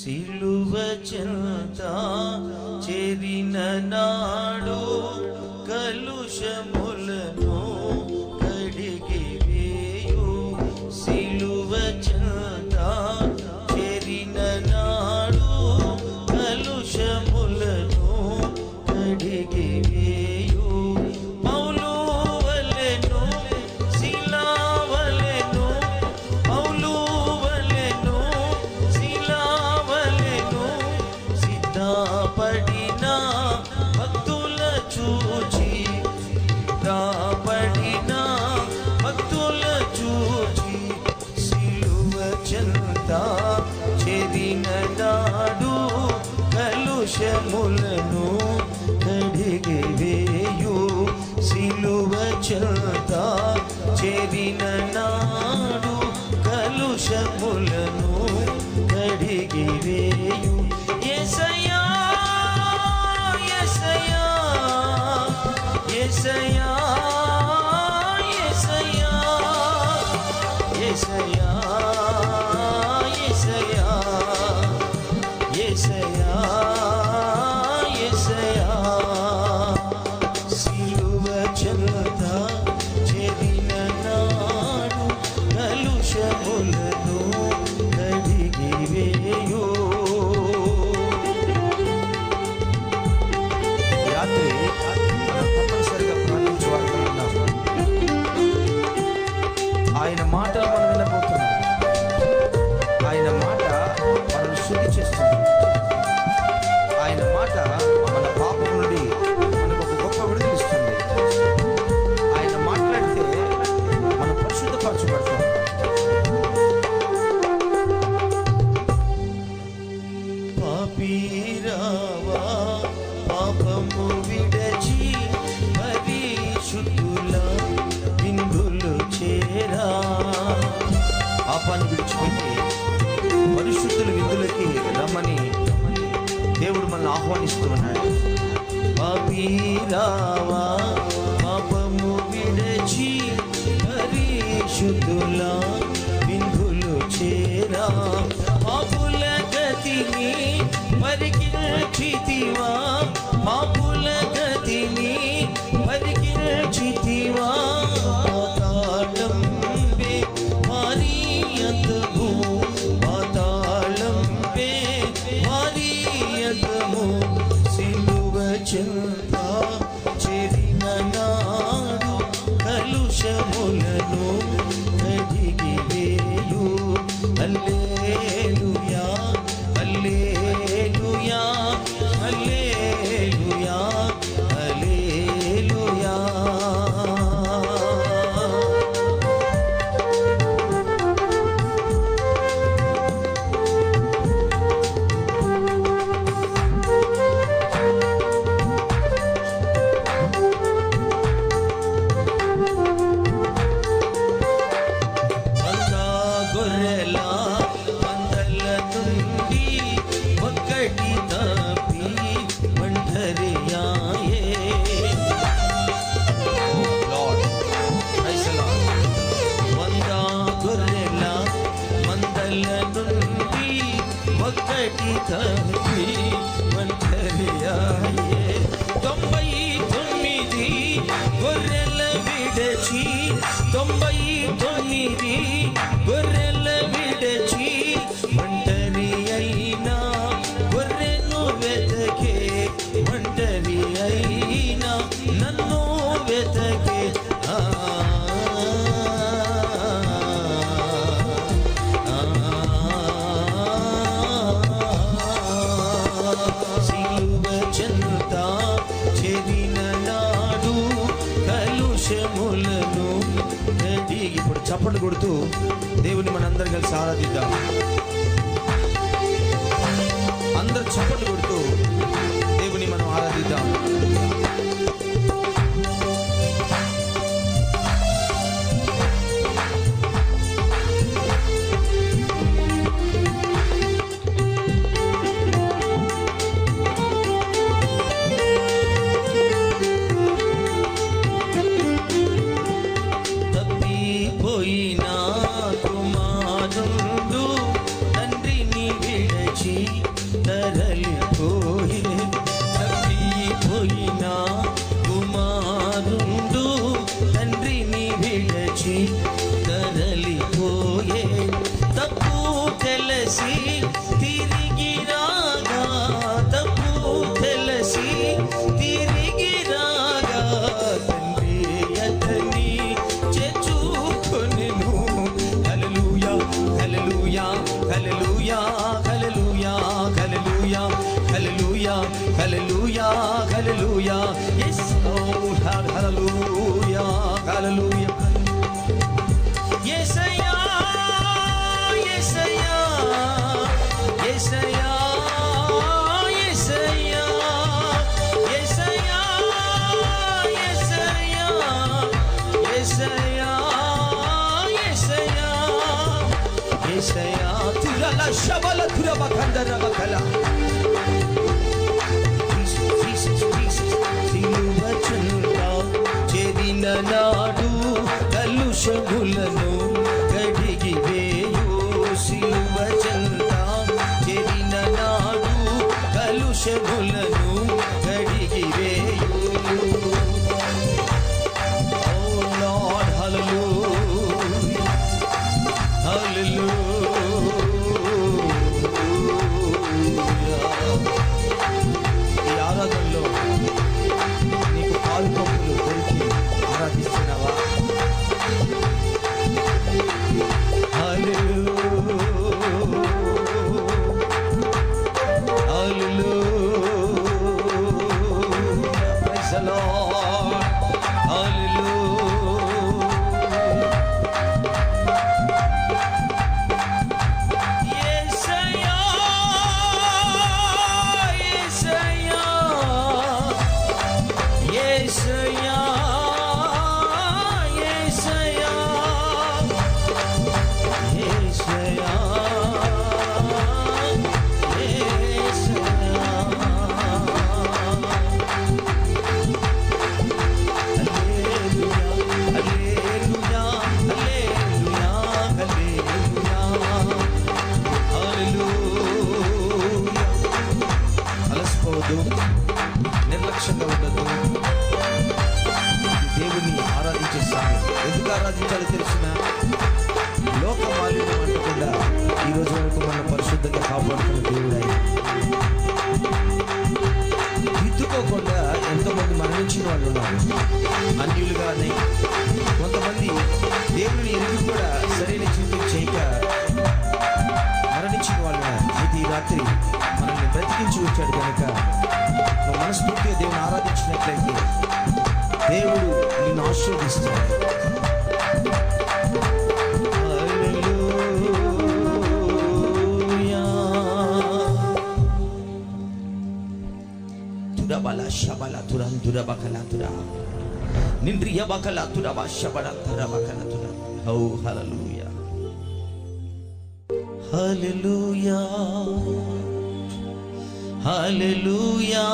సిలువ చెంత చేరిన నాడు పడిన భక్తుల చూచి పడిన భక్తుల చూచి సిలువ చెంత చెదిన నాడు కలుషములను కడిగివేయు సిలువ చెంత చెదిన నా say నాయనా పాపాన్ని విడిచిపెట్టి పరిశుద్ధుల విధులకి రమ్మని దేవుడు మనల్ని ఆహ్వానిస్తున్నాడు పాపీరావా అయినా నన్ను వెతకే. శిలువ చెంత చెదిన నాడు కలుషములను ఇప్పుడు చప్పట్లు కొడుతూ దేవుని మనందరం కలిసి ఆరాధిద్దాం. అందరు చప్పట్లు కొడుతూ și tirala şabala tura bakandara bakala. చెదిన నాడు కల్లు శగులను కడిగి వేయు సిలువ చెంత చెదిన నాడు కల్లు శగులను ఎందుకు తెలిసిన లోక మాలిన్యం అంటకుండా ఈ రోజు వరకు మన పరిశుద్ధంగా కాపాడుతున్న దేవుడై దిద్దుకోకుండా ఎంతోమంది మరణించిన వాళ్ళు ఉన్నారు అన్యులుగానే కొంతమంది దేవుని ఎరుగు కూడా సరైన జీవితం చేయక మరణించిన వాళ్ళు ఉన్నారు. అయితే ఈ రాత్రి మనల్ని బ్రతికించి వచ్చాడు కనుక మనస్ఫూర్తిగా దేవుని ఆరాధించినట్లయితే దేవుడు నిన్ను ఆశీర్వదిస్తాడు దురబకలతురా. నింద్రియ బకలతురా వశబడంతర బకలతురా హౌ హల్లెలూయా. హల్లెలూయా. హల్లెలూయా.